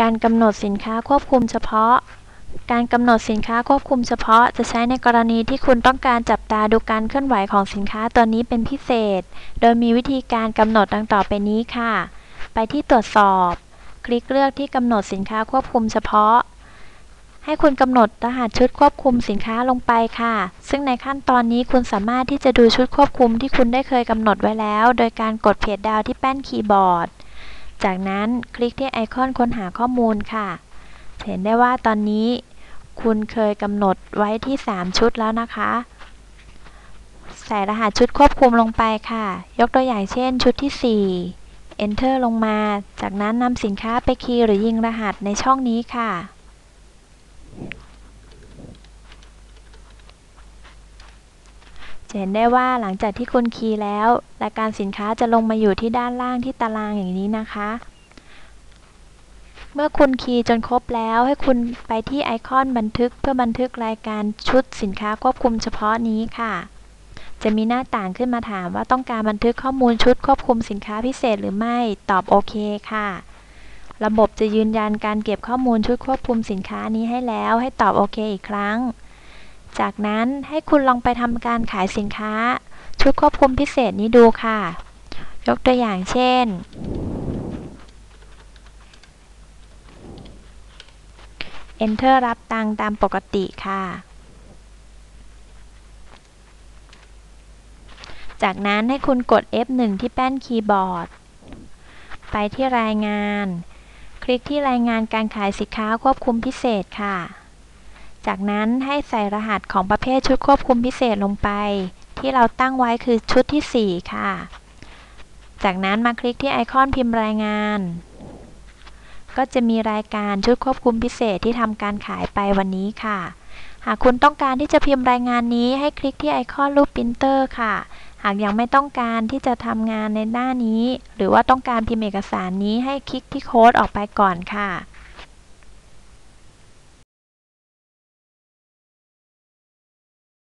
การกำหนดสินค้าควบคุมเฉพาะ การกำหนดสินค้าควบคุมเฉพาะ จะใช้ในกรณีที่คุณต้องการจับตาดูการเคลื่อนไหวของสินค้าตัวนี้เป็นพิเศษ โดยมีวิธีการกำหนดดังต่อไปนี้ค่ะ ไปที่ตรวจสอบ คลิกเลือกที่กำหนดสินค้าควบคุมเฉพาะ ให้คุณกำหนดรหัสชุดควบคุมสินค้าลงไปค่ะ ซึ่งในขั้นตอนนี้คุณสามารถที่จะดูชุดควบคุมที่คุณได้เคยกำหนดไว้แล้ว โดยการกดเพจดาวที่แป้นคีย์บอร์ด จากนั้นคลิกที่ไอคอนค้นหาข้อมูลค่ะ เห็นได้ว่าตอนนี้ คุณเคยกำหนดไว้ที่ 3 ชุดแล้วนะคะ ใส่รหัสชุดควบคุมลงไปค่ะ ยกตัวอย่างเช่นชุดที่ 4 Enter ลงมา จากนั้นนำสินค้าไปคีย์หรือยิงรหัสในช่องนี้ค่ะ จะเห็นได้ว่าหลังจากที่คุณคีย์แล้วรายการสินค้าจะลงมาอยู่ที่ด้านล่างที่ตารางอย่างนี้นะคะ เมื่อคุณคีย์จนครบแล้วให้คุณไปที่ไอคอนบันทึกเพื่อบันทึกรายการชุดสินค้าควบคุมเฉพาะนี้ค่ะ จะมีหน้าต่างขึ้นมาถามว่าต้องการบันทึกข้อมูลชุดควบคุมสินค้าพิเศษหรือไม่ตอบโอเคค่ะ ระบบจะยืนยันการเก็บข้อมูลชุดควบคุมสินค้านี้ให้แล้ว ให้ตอบโอเคอีกครั้ง จากนั้นให้คุณลองไปทำการขายสินค้า ชุดควบคุมพิเศษนี้ดูค่ะ ยกตัวอย่างเช่น Enter รับตังตามปกติค่ะ จากนั้นให้คุณกด F1 ที่แป้นคีย์บอร์ด ไปที่รายงาน คลิกที่รายงานการขายสินค้าควบคุมพิเศษค่ะ จากนั้นให้ใส่รหัสของประเภทชุดควบคุมพิเศษลงไป ที่เราตั้งไว้คือชุดที่ 4 ค่ะ จากนั้นมาคลิกที่ไอคอนพิมพ์รายงาน ก็จะมีรายการชุดควบคุมพิเศษที่ทำการขายไปวันนี้ค่ะ หากคุณต้องการที่จะพิมพ์รายงานนี้ให้คลิกที่ไอคอนรูปปรินเตอร์ค่ะ หากยังไม่ต้องการที่จะทำงานในหน้านี้ หรือว่าต้องการพิมพ์เอกสารนี้ให้คลิกที่โค้ดออกไปก่อนค่ะ